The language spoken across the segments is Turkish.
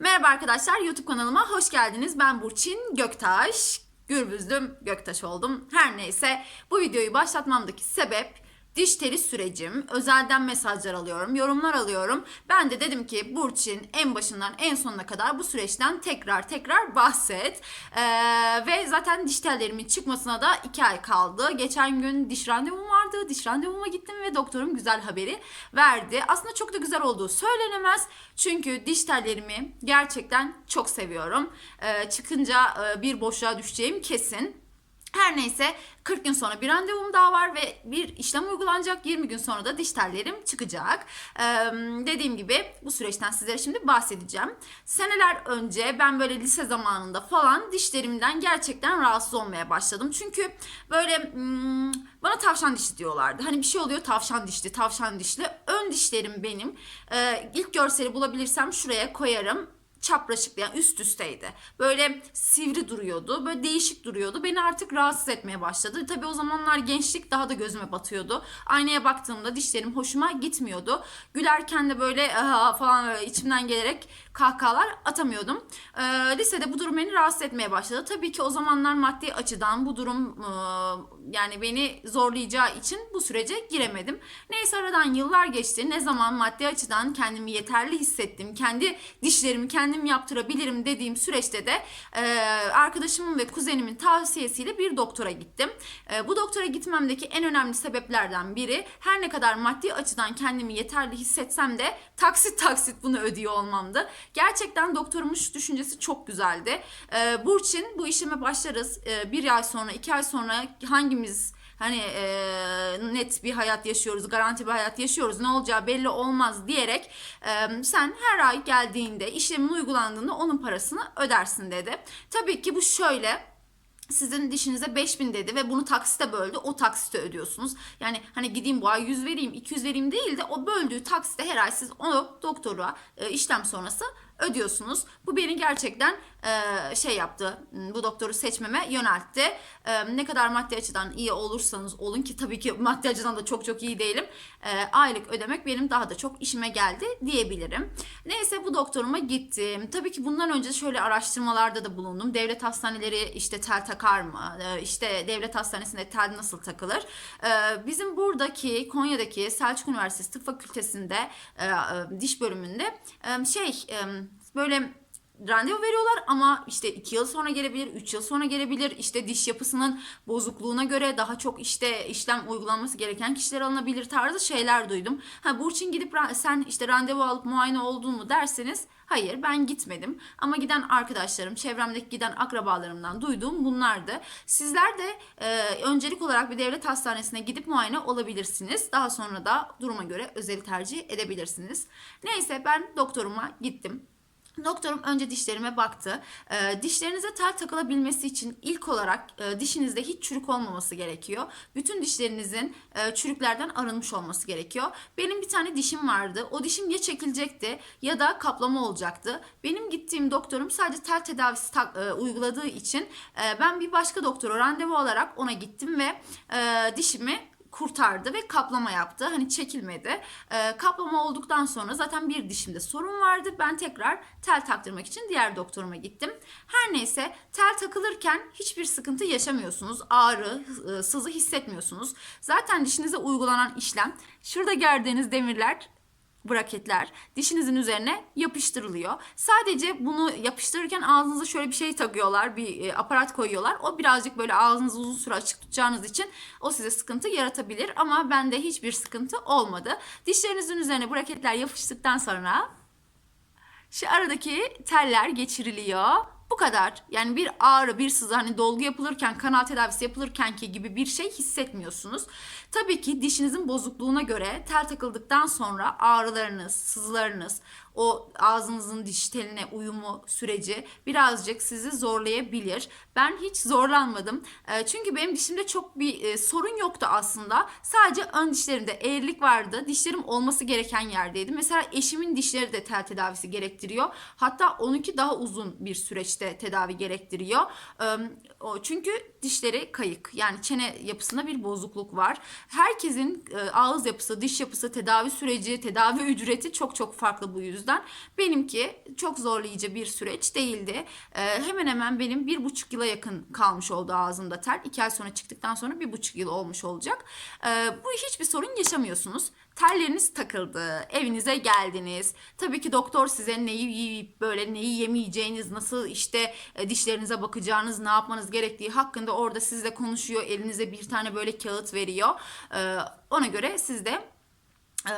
Merhaba arkadaşlar YouTube kanalıma hoş geldiniz. Ben Burçin Göktaş. Gürbüzdüm Göktaş oldum. Her neyse bu videoyu başlatmamdaki sebep diş teli sürecim. Özelden mesajlar alıyorum, yorumlar alıyorum. Ben de dedim ki Burçin en başından en sonuna kadar bu süreçten tekrar tekrar bahset. Ee, ve zaten diş tellerimin çıkmasına da iki ay kaldı. Geçen gün diş randevum vardı. Diş randevuma gittim ve doktorum güzel haberi verdi. Aslında çok da güzel olduğu söylenemez. Çünkü diş tellerimi gerçekten çok seviyorum. Ee, çıkınca e, bir boşluğa düşeceğim kesin. Her neyse 40 gün sonra bir randevum daha var ve bir işlem uygulanacak. 20 gün sonra da diş tellerim çıkacak. Ee, dediğim gibi bu süreçten sizlere şimdi bahsedeceğim. Seneler önce ben böyle lise zamanında falan dişlerimden gerçekten rahatsız olmaya başladım. Çünkü böyle hmm, bana tavşan dişli diyorlardı. Hani bir şey oluyor tavşan dişli, tavşan dişli. Ön dişlerim benim. Ee, ilk görseli bulabilirsem şuraya koyarım çapraşık yani üst üsteydi. Böyle sivri duruyordu. Böyle değişik duruyordu. Beni artık rahatsız etmeye başladı. Tabii o zamanlar gençlik daha da gözüme batıyordu. Aynaya baktığımda dişlerim hoşuma gitmiyordu. Gülerken de böyle aha falan böyle içimden gelerek kahkahalar atamıyordum. Ee, lisede bu durum beni rahatsız etmeye başladı. Tabii ki o zamanlar maddi açıdan bu durum e, yani beni zorlayacağı için bu sürece giremedim. Neyse aradan yıllar geçti. Ne zaman maddi açıdan kendimi yeterli hissettim. Kendi dişlerimi kendim yaptırabilirim dediğim süreçte de e, arkadaşımın ve kuzenimin tavsiyesiyle bir doktora gittim. E, bu doktora gitmemdeki en önemli sebeplerden biri her ne kadar maddi açıdan kendimi yeterli hissetsem de taksit taksit bunu ödüyor olmamdı. Gerçekten doktorumun şu düşüncesi çok güzeldi. E, Burçin bu işleme başlarız. E, bir ay sonra, iki ay sonra hangimiz hani e, net bir hayat yaşıyoruz, garanti bir hayat yaşıyoruz, ne olacağı belli olmaz diyerek e, sen her ay geldiğinde, işlemin uygulandığında onun parasını ödersin dedi. Tabii ki bu şöyle sizin dişinize 5000 dedi ve bunu taksite böldü. O taksite ödüyorsunuz. Yani hani gideyim bu ay 100 vereyim, 200 vereyim değil de o böldüğü taksite her ay siz onu doktora e, işlem sonrası ödüyorsunuz. Bu beni gerçekten e, şey yaptı. Bu doktoru seçmeme yöneltti. E, ne kadar maddi açıdan iyi olursanız olun ki tabii ki maddi açıdan da çok çok iyi değilim. E, aylık ödemek benim daha da çok işime geldi diyebilirim. Neyse bu doktoruma gittim. Tabii ki bundan önce şöyle araştırmalarda da bulundum. Devlet hastaneleri işte tel takar mı? E, işte devlet hastanesinde tel nasıl takılır? E, bizim buradaki Konya'daki Selçuk Üniversitesi Tıp Fakültesi'nde e, e, diş bölümünde e, şey e, böyle randevu veriyorlar ama işte 2 yıl sonra gelebilir, 3 yıl sonra gelebilir. İşte diş yapısının bozukluğuna göre daha çok işte işlem uygulanması gereken kişiler alınabilir tarzı şeyler duydum. Ha Burçin gidip sen işte randevu alıp muayene oldun mu derseniz hayır ben gitmedim. Ama giden arkadaşlarım, çevremdeki giden akrabalarımdan duyduğum bunlardı. Sizler de e, öncelik olarak bir devlet hastanesine gidip muayene olabilirsiniz. Daha sonra da duruma göre özel tercih edebilirsiniz. Neyse ben doktoruma gittim. Doktorum önce dişlerime baktı. Ee, dişlerinize tel takılabilmesi için ilk olarak e, dişinizde hiç çürük olmaması gerekiyor. Bütün dişlerinizin e, çürüklerden arınmış olması gerekiyor. Benim bir tane dişim vardı. O dişim ya çekilecekti ya da kaplama olacaktı. Benim gittiğim doktorum sadece tel tedavisi tak- e, uyguladığı için e, ben bir başka doktora randevu alarak ona gittim ve e, dişimi kurtardı ve kaplama yaptı. Hani çekilmedi. Ee, kaplama olduktan sonra zaten bir dişimde sorun vardı. Ben tekrar tel taktırmak için diğer doktoruma gittim. Her neyse tel takılırken hiçbir sıkıntı yaşamıyorsunuz. Ağrı, ı- sızı hissetmiyorsunuz. Zaten dişinize uygulanan işlem şurada gördüğünüz demirler braketler dişinizin üzerine yapıştırılıyor. Sadece bunu yapıştırırken ağzınıza şöyle bir şey takıyorlar, bir e, aparat koyuyorlar. O birazcık böyle ağzınızı uzun süre açık tutacağınız için o size sıkıntı yaratabilir ama bende hiçbir sıkıntı olmadı. Dişlerinizin üzerine braketler yapıştıktan sonra şu aradaki teller geçiriliyor. Bu kadar. Yani bir ağrı, bir sızı hani dolgu yapılırken, kanal tedavisi yapılırken ki gibi bir şey hissetmiyorsunuz. Tabii ki dişinizin bozukluğuna göre tel takıldıktan sonra ağrılarınız, sızılarınız, o ağzınızın diş teline uyumu süreci birazcık sizi zorlayabilir. Ben hiç zorlanmadım. E, Çünkü benim dişimde çok bir e, sorun yoktu aslında. Sadece ön dişlerimde eğrilik vardı. Dişlerim olması gereken yerdeydi. Mesela eşimin dişleri de tel tedavisi gerektiriyor. Hatta onunki daha uzun bir süreçti. Süreçte tedavi gerektiriyor. Çünkü dişleri kayık. Yani çene yapısında bir bozukluk var. Herkesin ağız yapısı, diş yapısı, tedavi süreci, tedavi ücreti çok çok farklı bu yüzden. Benimki çok zorlayıcı bir süreç değildi. Hemen hemen benim bir buçuk yıla yakın kalmış oldu ağzımda tel. İki ay sonra çıktıktan sonra bir buçuk yıl olmuş olacak. Bu hiçbir sorun yaşamıyorsunuz. Telleriniz takıldı, evinize geldiniz. Tabii ki doktor size neyi yiyip böyle neyi yemeyeceğiniz, nasıl işte e, dişlerinize bakacağınız, ne yapmanız gerektiği hakkında orada sizle konuşuyor. Elinize bir tane böyle kağıt veriyor. Ee, ona göre siz de e,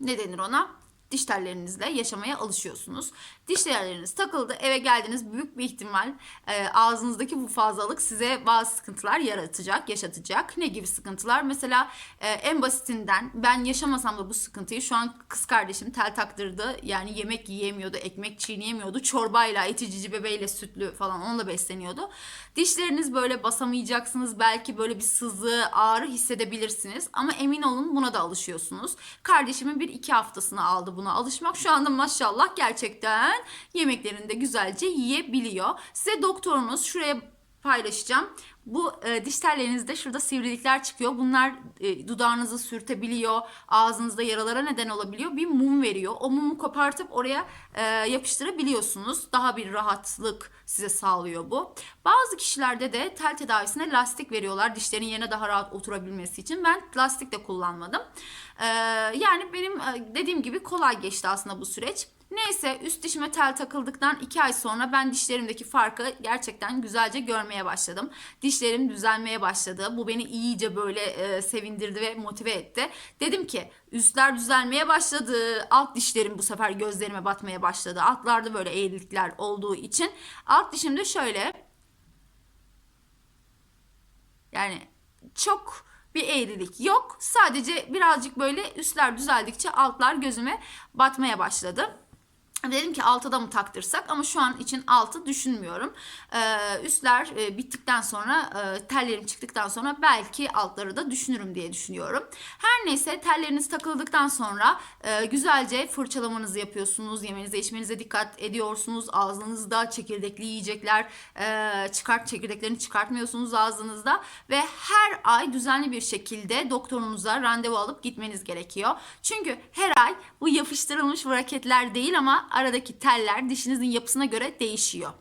ne denir ona? diş tellerinizle yaşamaya alışıyorsunuz. Diş telleriniz takıldı, eve geldiniz büyük bir ihtimal e, ağzınızdaki bu fazlalık size bazı sıkıntılar yaratacak, yaşatacak. Ne gibi sıkıntılar? Mesela e, en basitinden ben yaşamasam da bu sıkıntıyı şu an kız kardeşim tel taktırdı. Yani yemek yiyemiyordu, ekmek çiğneyemiyordu. Çorbayla, itici bebeğiyle, sütlü falan onunla besleniyordu. Dişleriniz böyle basamayacaksınız. Belki böyle bir sızı, ağrı hissedebilirsiniz. Ama emin olun buna da alışıyorsunuz. Kardeşimin bir iki haftasını aldı buna alışmak. Şu anda maşallah gerçekten yemeklerini de güzelce yiyebiliyor. Size doktorunuz şuraya paylaşacağım. Bu e, diş tellerinizde şurada sivrilikler çıkıyor. Bunlar e, dudağınızı sürtebiliyor, ağzınızda yaralara neden olabiliyor. Bir mum veriyor. O mumu kopartıp oraya e, yapıştırabiliyorsunuz. Daha bir rahatlık size sağlıyor bu. Bazı kişilerde de tel tedavisine lastik veriyorlar dişlerin yerine daha rahat oturabilmesi için. Ben lastik de kullanmadım. E, yani benim e, dediğim gibi kolay geçti aslında bu süreç. Neyse üst dişime tel takıldıktan iki ay sonra ben dişlerimdeki farkı gerçekten güzelce görmeye başladım. Dişlerim düzelmeye başladı. Bu beni iyice böyle e, sevindirdi ve motive etti. Dedim ki üstler düzelmeye başladı. Alt dişlerim bu sefer gözlerime batmaya başladı. Altlarda böyle eğrilikler olduğu için. Alt dişimde şöyle yani çok bir eğrilik yok. Sadece birazcık böyle üstler düzeldikçe altlar gözüme batmaya başladı. Dedim ki altıda mı taktırsak ama şu an için altı düşünmüyorum. Ee, üstler e, bittikten sonra e, tellerim çıktıktan sonra belki altları da düşünürüm diye düşünüyorum. Her neyse telleriniz takıldıktan sonra e, güzelce fırçalamanızı yapıyorsunuz. Yemenize içmenize dikkat ediyorsunuz. Ağzınızda çekirdekli yiyecekler e, çıkart çekirdeklerini çıkartmıyorsunuz ağzınızda ve her ay düzenli bir şekilde doktorunuza randevu alıp gitmeniz gerekiyor. Çünkü her ay bu yapıştırılmış braketler değil ama aradaki teller dişinizin yapısına göre değişiyor.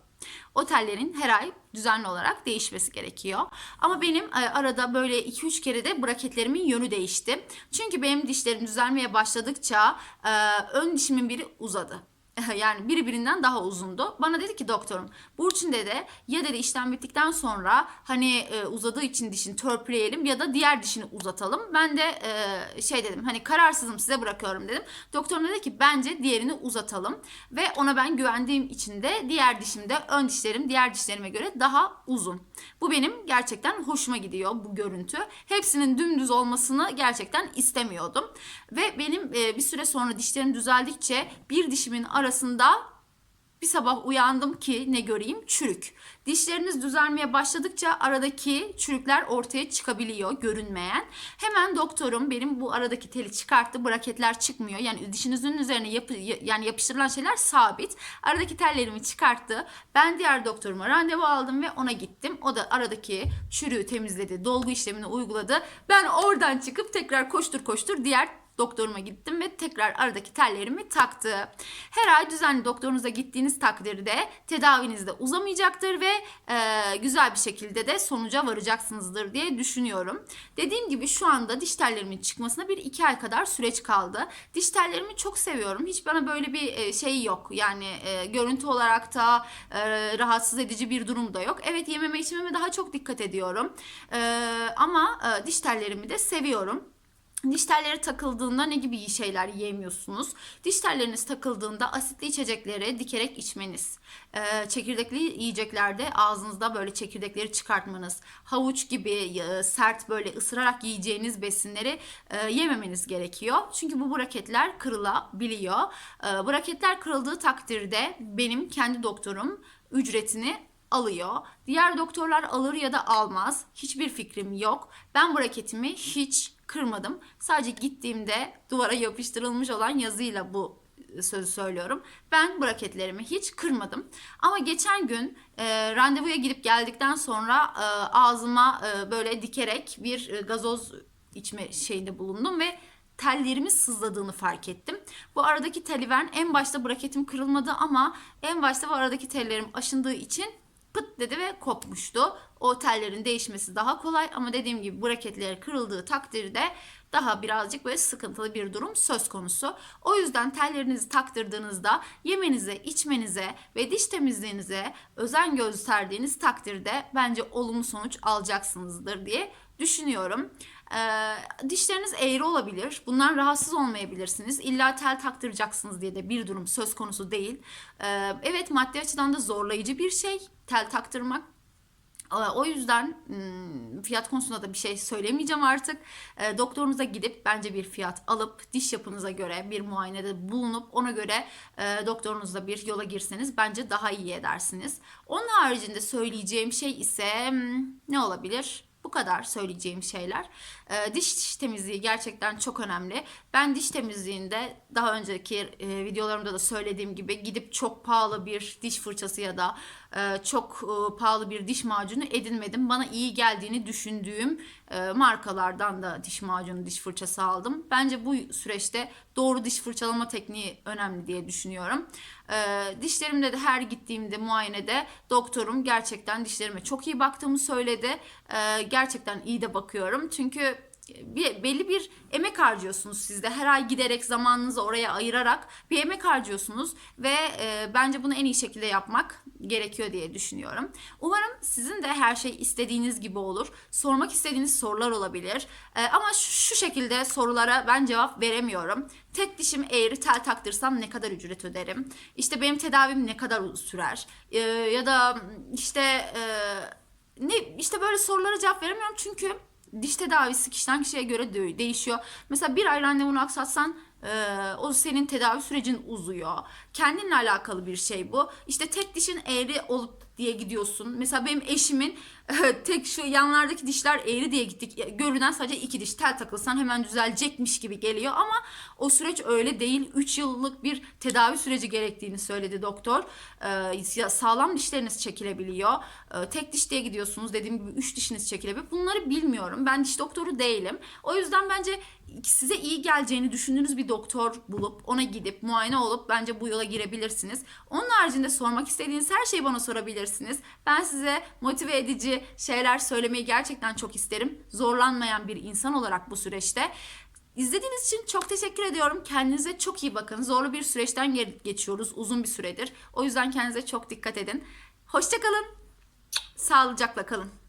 O tellerin her ay düzenli olarak değişmesi gerekiyor. Ama benim e, arada böyle 2-3 kere de braketlerimin yönü değişti. Çünkü benim dişlerim düzelmeye başladıkça e, ön dişimin biri uzadı. Yani biri birinden daha uzundu. Bana dedi ki doktorum Burçin dedi ya dedi işlem bittikten sonra hani e, uzadığı için dişini törpüleyelim ya da diğer dişini uzatalım. Ben de e, şey dedim hani kararsızım size bırakıyorum dedim. Doktorum dedi ki bence diğerini uzatalım ve ona ben güvendiğim için de diğer dişimde ön dişlerim diğer dişlerime göre daha uzun. Bu benim gerçekten hoşuma gidiyor bu görüntü. Hepsinin dümdüz olmasını gerçekten istemiyordum. Ve benim e, bir süre sonra dişlerim düzeldikçe bir dişimin arasında bir sabah uyandım ki ne göreyim çürük. Dişleriniz düzelmeye başladıkça aradaki çürükler ortaya çıkabiliyor görünmeyen. Hemen doktorum benim bu aradaki teli çıkarttı. Braketler çıkmıyor. Yani dişinizin üzerine yapı, yani yapıştırılan şeyler sabit. Aradaki tellerimi çıkarttı. Ben diğer doktoruma randevu aldım ve ona gittim. O da aradaki çürüğü temizledi. Dolgu işlemini uyguladı. Ben oradan çıkıp tekrar koştur koştur diğer doktoruma gittim ve tekrar aradaki tellerimi taktı. Her ay düzenli doktorunuza gittiğiniz takdirde tedaviniz de uzamayacaktır ve e, güzel bir şekilde de sonuca varacaksınızdır diye düşünüyorum. Dediğim gibi şu anda diş tellerimin çıkmasına bir iki ay kadar süreç kaldı. Diş tellerimi çok seviyorum. Hiç bana böyle bir e, şey yok. Yani e, görüntü olarak da e, rahatsız edici bir durum da yok. Evet yememe içmeme daha çok dikkat ediyorum. E, ama e, diş tellerimi de seviyorum. Diş telleri takıldığında ne gibi iyi şeyler yiyemiyorsunuz? Diş telleriniz takıldığında asitli içecekleri dikerek içmeniz. Ee, çekirdekli yiyeceklerde ağzınızda böyle çekirdekleri çıkartmanız. Havuç gibi e, sert böyle ısırarak yiyeceğiniz besinleri e, yememeniz gerekiyor. Çünkü bu braketler kırılabiliyor. E, braketler kırıldığı takdirde benim kendi doktorum ücretini alıyor. Diğer doktorlar alır ya da almaz. Hiçbir fikrim yok. Ben braketimi hiç kırmadım. Sadece gittiğimde duvara yapıştırılmış olan yazıyla bu sözü söylüyorum. Ben braketlerimi hiç kırmadım. Ama geçen gün e, randevuya gidip geldikten sonra e, ağzıma e, böyle dikerek bir e, gazoz içme şeyinde bulundum ve tellerimin sızladığını fark ettim. Bu aradaki telivern en başta braketim kırılmadı ama en başta bu aradaki tellerim aşındığı için pıt dedi ve kopmuştu. O tellerin değişmesi daha kolay ama dediğim gibi braketleri kırıldığı takdirde daha birazcık böyle sıkıntılı bir durum söz konusu. O yüzden tellerinizi taktırdığınızda yemenize, içmenize ve diş temizliğinize özen gösterdiğiniz takdirde bence olumlu sonuç alacaksınızdır diye düşünüyorum. Ee, dişleriniz eğri olabilir. Bundan rahatsız olmayabilirsiniz. İlla tel taktıracaksınız diye de bir durum söz konusu değil. Ee, evet maddi açıdan da zorlayıcı bir şey tel taktırmak. Ee, O yüzden hmm, fiyat konusunda da bir şey söylemeyeceğim artık. Ee, Doktorunuza gidip bence bir fiyat alıp diş yapınıza göre bir muayenede bulunup ona göre e, doktorunuzla bir yola girseniz bence daha iyi edersiniz. Onun haricinde söyleyeceğim şey ise hmm, ne olabilir? Bu kadar söyleyeceğim şeyler. Diş, diş temizliği gerçekten çok önemli. Ben diş temizliğinde daha önceki e, videolarımda da söylediğim gibi gidip çok pahalı bir diş fırçası ya da e, çok e, pahalı bir diş macunu edinmedim. Bana iyi geldiğini düşündüğüm e, markalardan da diş macunu, diş fırçası aldım. Bence bu süreçte doğru diş fırçalama tekniği önemli diye düşünüyorum. E, dişlerimde de her gittiğimde muayenede doktorum gerçekten dişlerime çok iyi baktığımı söyledi. E, gerçekten iyi de bakıyorum. Çünkü bir, belli bir emek harcıyorsunuz siz de. Her ay giderek zamanınızı oraya ayırarak bir emek harcıyorsunuz ve e, bence bunu en iyi şekilde yapmak gerekiyor diye düşünüyorum. Umarım sizin de her şey istediğiniz gibi olur. Sormak istediğiniz sorular olabilir. E, ama şu, şu şekilde sorulara ben cevap veremiyorum. Tek dişim eğri tel taktırsam ne kadar ücret öderim? İşte benim tedavim ne kadar sürer? E, ya da işte e, ne işte böyle sorulara cevap veremiyorum çünkü diş tedavisi kişiden kişiye göre de- değişiyor. Mesela bir ay randevunu aksatsan e, o senin tedavi sürecin uzuyor. Kendinle alakalı bir şey bu. İşte tek dişin eğri olup diye gidiyorsun. Mesela benim eşimin tek şu yanlardaki dişler eğri diye gittik. E, Görünen sadece iki diş tel takılsan hemen düzelecekmiş gibi geliyor ama o süreç öyle değil. 3 yıllık bir tedavi süreci gerektiğini söyledi doktor. E, ya sağlam dişleriniz çekilebiliyor. E, tek diş diye gidiyorsunuz. Dediğim gibi 3 dişiniz çekilebilir. Bunları bilmiyorum. Ben diş doktoru değilim. O yüzden bence size iyi geleceğini düşündüğünüz bir doktor bulup ona gidip muayene olup bence bu yola girebilirsiniz. Onun haricinde sormak istediğiniz her şeyi bana sorabilirsiniz. Ben size motive edici şeyler söylemeyi gerçekten çok isterim. Zorlanmayan bir insan olarak bu süreçte. İzlediğiniz için çok teşekkür ediyorum. Kendinize çok iyi bakın. Zorlu bir süreçten ge- geçiyoruz uzun bir süredir. O yüzden kendinize çok dikkat edin. Hoşçakalın. Sağlıcakla kalın.